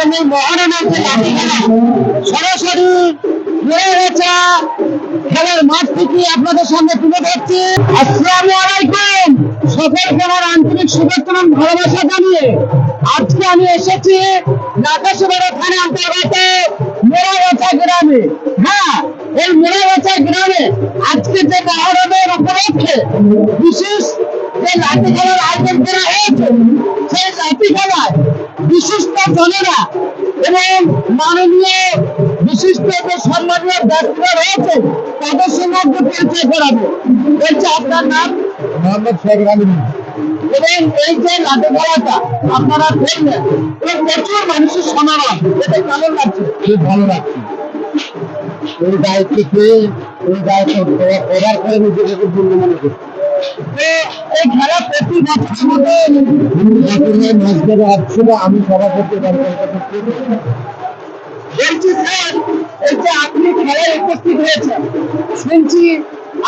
এবং এই মহারণের যে সরাসরি খেলার মাঠ থেকে আপনাদের সামনে তুলে ধরছি। আসসালামু আলাইকুম। সকল খেলার আন্তরিক শুভেচ্ছা ভালোবাসা জানিয়ে আজকে আমি এসেছি নাকাশিবাড়া থানা অন্তর্গত মোড়াগাছা গ্রামে। হ্যাঁ এই মোড়াগাছা গ্রামে আজকে যে মহরমের উপলক্ষে বিশেষ যে লাঠি খেলার আয়োজন করা হয়েছে। সেই লাঠি খেলায় বিশিষ্ট জনেরা এবং মাননীয় বিশিষ্ট যে সম্মানীয় ব্যক্তিরা রয়েছে তাদের সঙ্গে পরিচয় করাবো। বলছে আপনার নাম? মোহাম্মদ শেখ রামিন। এবং এই যে লাঠি খেলাটা আপনারা করলেন এবং প্রচুর মানুষের সমাগম। এটা কেমন লাগছে? খুব ভালো লাগছে। এই দায়িত্ব পেয়ে দায়িত্ব করার পরে নিজেকে খুব মনে করছি। তো এই খেলা প্রতি বছরের মধ্যে বছরের মাস ধরে আসছিল আমি সভাপতি বলছি স্যার এই যে আপনি খেলায় উপস্থিত হয়েছেন শুনছি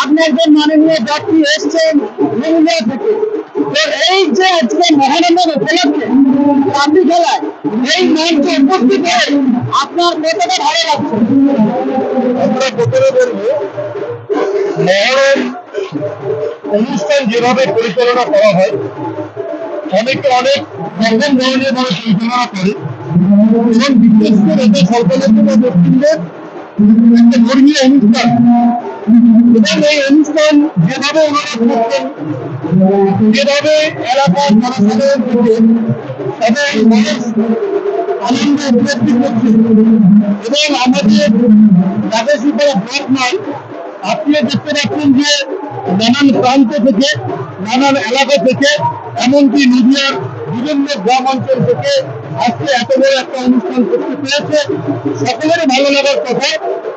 আপনি একজন মাননীয় ব্যক্তি এসছেন নদিয়া থেকে। তো এই যে আজকে মহানন্দের উপলক্ষে আপনি খেলায় এই মঞ্চে উপস্থিত হয়ে আপনার কতটা ভালো লাগছে? আমরা প্রথমে বলব মহরম অনুষ্ঠান যেভাবে পরিচালনা করা হয়, অনেকে অনেক রকম ধরনের ভাবে পরিচালনা করে। এবং বিশেষ করে এটা সর্বলম্ব মুসলিমদের একটা ধর্মীয় অনুষ্ঠান। এবং এই অনুষ্ঠান যেভাবে ওনারা করতেন যেভাবে এলাকার জনসাধারণ থেকে তাদের মানুষ আনন্দ উপলব্ধি করছে এবং আমাদের রাজস্বী করা ব্লক নয়, আপনি দেখতে পাচ্ছেন যে নানান প্রান্ত থেকে, নানান এলাকা থেকে, এমনকি নদীয়ার বিভিন্ন গ্রাম অঞ্চল থেকে আজকে এত বড় একটা অনুষ্ঠান করতে পেরেছে। সকলেরই ভালো লাগার কথা।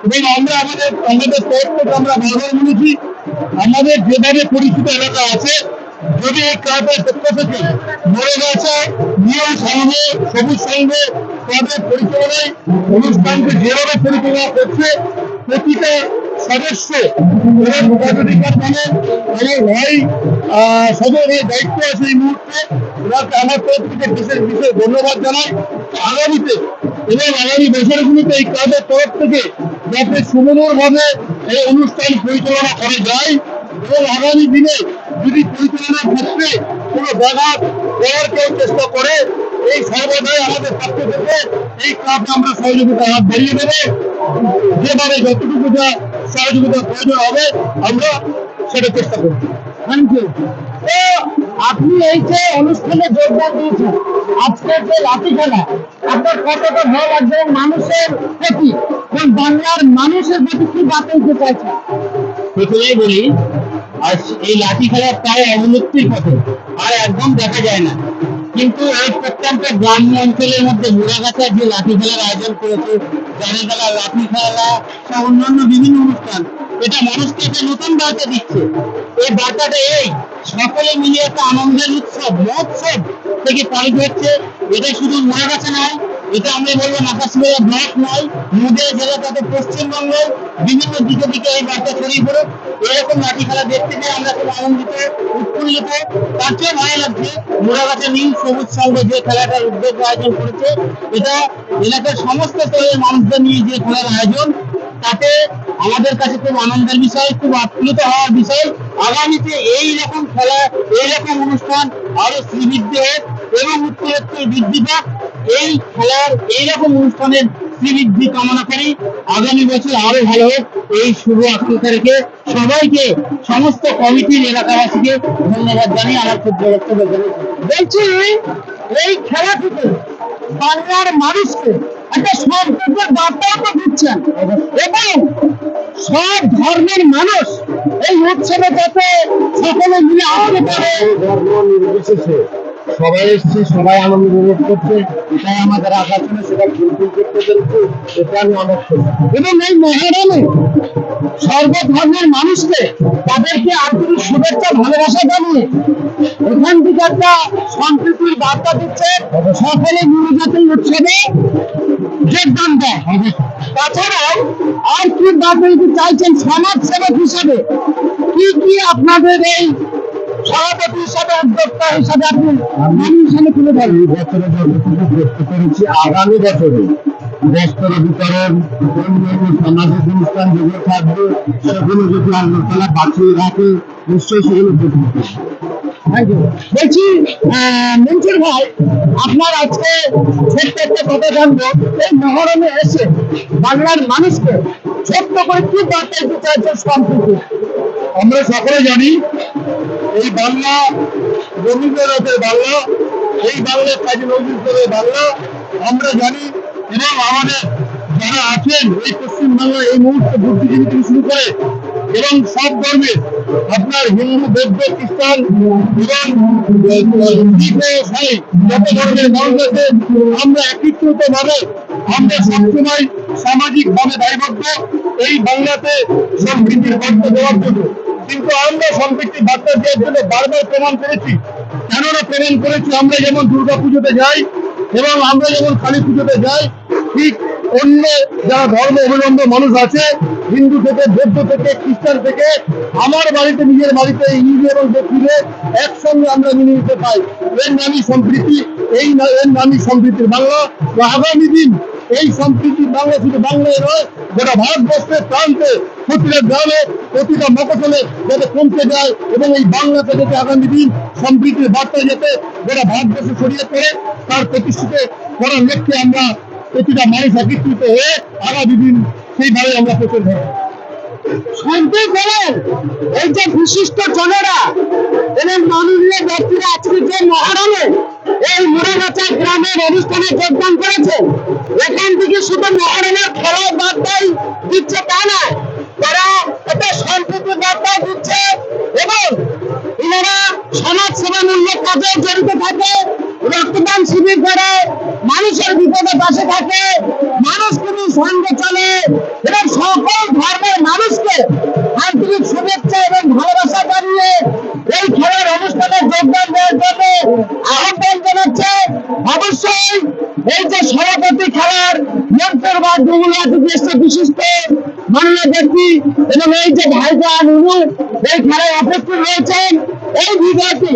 এবং আমরা আমাদের আমাদের তরফ থেকে আমরা বারবার বলেছি, আমাদের যেভাবে পরিচিত এলাকা আছে, যদি এই ক্লাবের পক্ষ থেকে মরে গেছে নিয়ম সংঘ সবুজ সংঘ ক্লাবের পরিচালনায় অনুষ্ঠানকে যেভাবে পরিচালনা করছে, প্রতিটা সদস্য এবং পদাধিকার মানে আমার ভাই আহ, সদরের দায়িত্ব আছে এই মুহূর্তে। ওনাকে আমার তরফ থেকে বিশেষ বিশেষ ধন্যবাদ জানাই। আগামীতে এবং আগামী বছরগুলিতে এই ক্লাবের তরফ থেকে যাতে সুমধুরভাবে এই অনুষ্ঠান পরিচালনা করা যায় এবং আগামী দিনে যদি পরিচালনার ক্ষেত্রে কোনো ব্যাঘাত করার কেউ চেষ্টা করে এই সর্বদাই আমাদের পক্ষ থেকে এই ক্লাবকে আমরা সহযোগিতা হাত বাড়িয়ে দেবো। যেভাবে যতটুকু যা সহযোগিতা প্রয়োজন হবে, আমরা সেটা চেষ্টা করব। থ্যাংক ইউ তো আপনি এই যে অনুষ্ঠানে যোগদান দিয়েছেন আজকের যে লাঠি খেলা আপনার কতটা ভালো লাগছে মানুষের প্রতি বাংলার মানুষের প্রতি কি দিতে চাইছেন? প্রথমেই বলি, আজ এই লাঠি খেলা প্রায় অবলুপ্তির পথে, আর একদম দেখা যায় না। কিন্তু এই প্রত্যেকটা গ্রাম্য অঞ্চলের মধ্যে মুড়াগাছার যে লাঠি খেলার আয়োজন করেছে জানে খেলা, লাঠি খেলা বা অন্যান্য বিভিন্ন অনুষ্ঠান, এটা মানুষকে একটা নতুন বার্তা দিচ্ছে। এই বার্তাটা এই, সকলে মিলে একটা আনন্দের উৎসব, মহোৎসব থেকে পালিত হচ্ছে। এটা শুধু মুড়াগাছা নয় এটা আমরা বলব নাকাশিবাড়া ব্লক নয় নদীয়া জেলা তথা পশ্চিমবঙ্গের বিভিন্ন দিকে দিকে এই বার্তা ছড়িয়ে পড়ে এরকম লাঠি খেলা দেখতে পেয়ে আমরা খুব আনন্দিত, উৎফুল্লিত। তার চেয়ে ভালো লাগছে মোড়াগাছা নীল সবুজ সংঘ যে খেলাটার উদ্যোগ আয়োজন করেছে। এটা এলাকার সমস্ত স্তরের মানুষদের নিয়ে যে খেলার আয়োজন, তাতে আমাদের কাছে খুব আনন্দের বিষয়, খুব আপ্লুত হওয়ার বিষয়। আগামীতে এই রকম খেলা, এই রকম অনুষ্ঠান আরও শ্রীবৃদ্ধি হোক এবং উত্তরোত্তর বৃদ্ধি পাক। এই খেলার এইরকম অনুষ্ঠানের শ্রীবৃদ্ধি কামনা করি। আগামী বছর আরও ভালো হোক। এই শুভ আকাঙ্ক্ষা রেখে সবাইকে, সমস্ত কমিটির এলাকাবাসীকে ধন্যবাদ জানিয়ে আমার খুব বক্তব্য বলছি এই খেলা থেকে বাংলার মানুষকে একটা সম্পর্কের বার্তাও তো দিচ্ছেন। এবং সব ধর্মের মানুষ এই উৎসবে যাতে সকলে মিলে আসতে পারে। ধর্ম নির্বিশেষে সবাই এসছে সবাই আনন্দ উপভোগ করছে এটাই আমাদের আশা ছিল সেটা ফুলফিল করতে পেরেছি এটা আমি অনেক এবং এই মহারমে সর্বধর্মের মানুষকে তাদেরকে আন্তরিক শুভেচ্ছা ভালোবাসা জানিয়ে এখান থেকে একটা সম্প্রীতির বার্তা দিচ্ছে সকলে মিলজাতি উৎসবে যোগদান দেয়। তাছাড়াও আর কি বার্তা চাইছেন সমাজ সেবক হিসাবে কি কি আপনাদের এই সভাপতি হিসাবে উদ্যোক্তা হিসাবে আপনি মানুষের তুলে ধরেন। এই বছরে যতটুকু ব্যক্ত করেছি। আগামী বছরে বস্ত্র বিতরণ অন্যান্য সামাজিক অনুষ্ঠান যেগুলো থাকবে সেগুলো যদি আল্লাহ তালা বাঁচিয়ে রাখে নিশ্চয়ই সেগুলো. বলছি মনসুর ভাই আপনার আজকে ছোট্ট একটা কথা জানব। এই মহরমে এসে বাংলার মানুষকে ছোট্ট করে কি বার্তা দিতে চাইছে সম্প্রীতি? আমরা সকলে জানি এই বাংলা রবীন্দ্রনাথের বাংলা। এই বাংলা কাজী নজরুলের বাংলা। আমরা জানি এবং আমাদের যারা আছেন এই পশ্চিমবাংলা এই মুহূর্তে বুদ্ধিজীবী থেকে শুরু করে এবং সব ধর্মের আপনার হিন্দু, বৌদ্ধ, খ্রিস্টান এবং যত ধর্মের মানুষ আছে, আমরা একত্রিত ভাবে আমরা সবসময় সামাজিক ভাবে দায়বদ্ধ। এই বাংলাতে সম্প্রীতির বার্তা দেওয়ার জন্য। কিন্তু আমরা সম্প্রীতির বার্তা দেওয়ার জন্য বারবার প্রমাণ করেছি। কেননা প্রমাণ করেছি আমরা যেমন দুর্গা পুজোতে যাই এবং আমরা যেমন কালী পুজোতে যাই, ঠিক অন্য যারা ধর্ম অবলম্বন মানুষ আছে, হিন্দু থেকে, বৌদ্ধ থেকে, খ্রিস্টান থেকে, আমার বাড়িতে, নিজের বাড়িতে ইংরেজি এবং দক্ষিণে একসঙ্গে আমরা মেনে নিতে পাই। এর নামই সম্প্রীতি, এই এর নামই সম্প্রীতির বাংলা। আগামী দিন এই সম্প্রীতি বাংলা শুধু বাংলায় নয় গোটা ভারতবর্ষের প্রান্তে প্রতিটা গ্রামে প্রতিটা মকসলে যাতে পৌঁছে যায় এবং এই বাংলাতে যাতে আগামী দিন সম্প্রীতির বার্তা যাতে গোটা ভারতবর্ষে ছড়িয়ে পড়ে, তার প্রতিষ্ঠিত করার লক্ষ্যে আমরা প্রতিটা মানুষ একত্রিত হয়ে আগামী দিন সেইভাবে আমরা প্রচার করব। শান্তি করেন এই যে বিশিষ্ট জনেরা এবং মাননীয় ব্যক্তিরা আজকে যে মহারণে এই মুরাগাছা গ্রামের অনুষ্ঠানে যোগদান করেছে এখান থেকে শুধু মহারণের খেলার বার্তাই দিচ্ছে তা না তারা একটা সম্প্রীতি বার্তাও দিচ্ছে। এবং এনারা সমাজ সেবামূলক কাজে জড়িত থাকে। রক্তদান শিবির করে মানুষের বিপদে পাশে থাকে মানুষ সঙ্গে চলে। এবং সকল ধর্মের মানুষকে আন্তরিক শুভেচ্ছা এবং ভালোবাসা জানিয়ে এই খেলার অনুষ্ঠানে যোগদান দেওয়ার জন্য আহ্বান জানাচ্ছে। অবশ্যই এই যে সভাপতি খেলার মন্ত্রের বা যেগুলো বিশিষ্ট মাননীয় ব্যক্তি এবং এই যে ভাইজান উনি এই খেলায় উপস্থিত রয়েছেন। এই বিজয়টি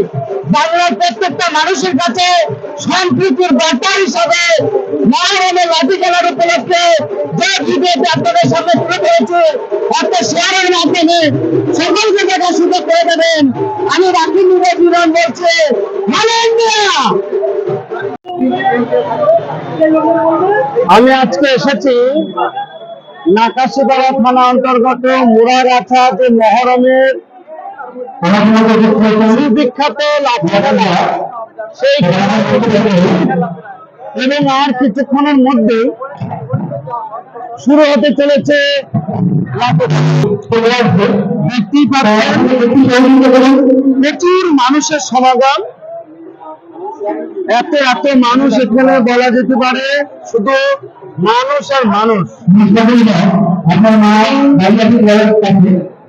বাংলার প্রত্যেকটা মানুষের কাছে সম্প্রীতির বার্তা হিসাবে মহারণে লাঠি খেলার উপলক্ষে যে ভিডিওটি আপনাদের সামনে তুলে ধরেছে একটা শেয়ারের মাধ্যমে সকলকে দেখার সুযোগ করে দেবেন। আমি রাখি নিবেদন বলছি মানে ইন্ডিয়া আমি আজকে এসেছি নাকাশিপাড়া থানা অন্তর্গত মুরাগাছা যে মহরমের সুবিখ্যাত লাঠি খেলা। সেই এবং আর কিছুক্ষণের মধ্যে শুরু হতে চলেছে প্রচুর মানুষের সমাগম। এত এত মানুষ এখানে বলা যেতে পারে শুধু মানুষ আর মানুষ।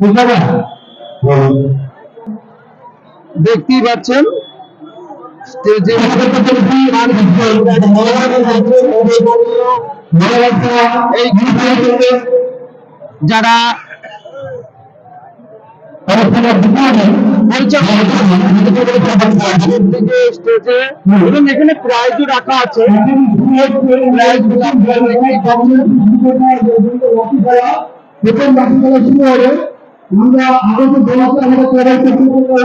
ধন্যবাদ। দেখতেই পাচ্ছেন স্টেজে যারা এখানে প্রাইজও রাখা আছে। প্রথম বাকি শুরু হবে আমরা আগত দলকে আমাদের সবাই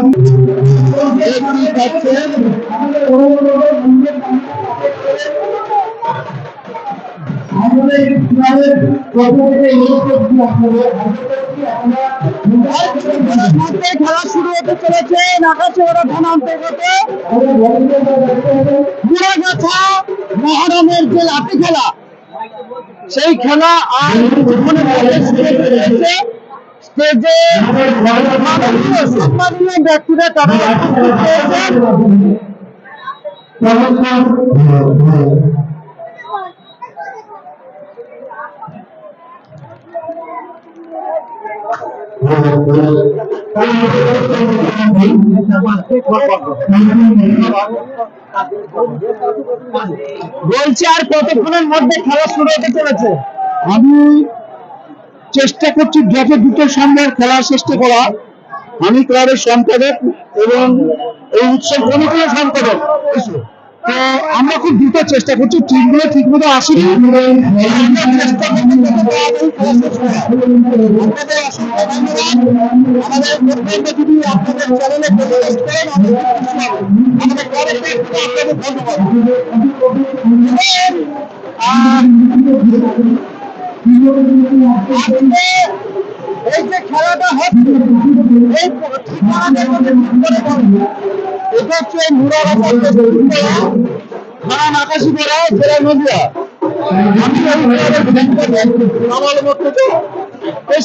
আমাদের মধ্যে খেলা শুরু হতে চলেছে নাকাশিপাড়া থানা অন্তর্গত মুড়াগাছা মহরমের যে লাঠি খেলা, সেই খেলা আর ব্যক্তিরা তারা বলছি, আর কতক্ষণের মধ্যে খেলা শুরু হতে চলেছে? আমি চেষ্টা করছি যত দ্রুত সম্ভব খেলার চেষ্টা করা। আমি ক্লাবের সম্পাদক এবং এই উৎসব কমিটির সম্পাদক। তো আমরা খুব দ্রুত চেষ্টা করছি টিমগুলো ঠিক মতো আসেনি এই যে খেলাটা হচ্ছে এই ঠিকানাটার মধ্যে। এটা হচ্ছে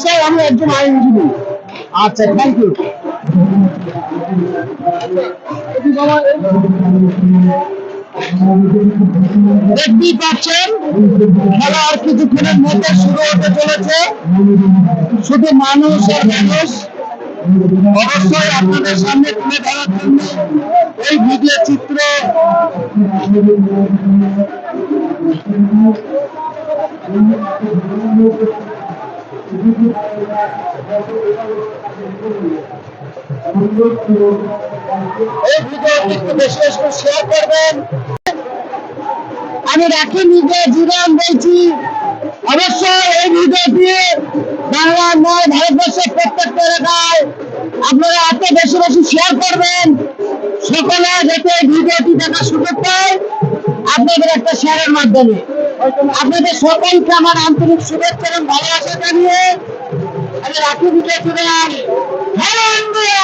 আমি আমি একজন আইনজীবী। আচ্ছা থ্যাংক ইউ দেখতেই পাচ্ছেন খেলা আর কিছুক্ষণের মধ্যে শুরু হতে চলেছে। শুধু মানুষ আর মানুষ অবশ্যই আপনাদের সামনে তুলে ধরার জন্য এই ভিডিও চিত্র। একটু শেয়ার করবেন। আমি রাখি নিজে, জীবন বলছি। অবশ্যই এই ভিডিওটি বাংলার নয় ভারতবর্ষের প্রত্যেকটা একটা শেয়ারের মাধ্যমে। আপনাদের সকলকে আমার আন্তরিক শুভেচ্ছা এবং ভালোবাসা জানিয়ে আমি রাখি ভিডিও হ্যালো ইন্ডিয়া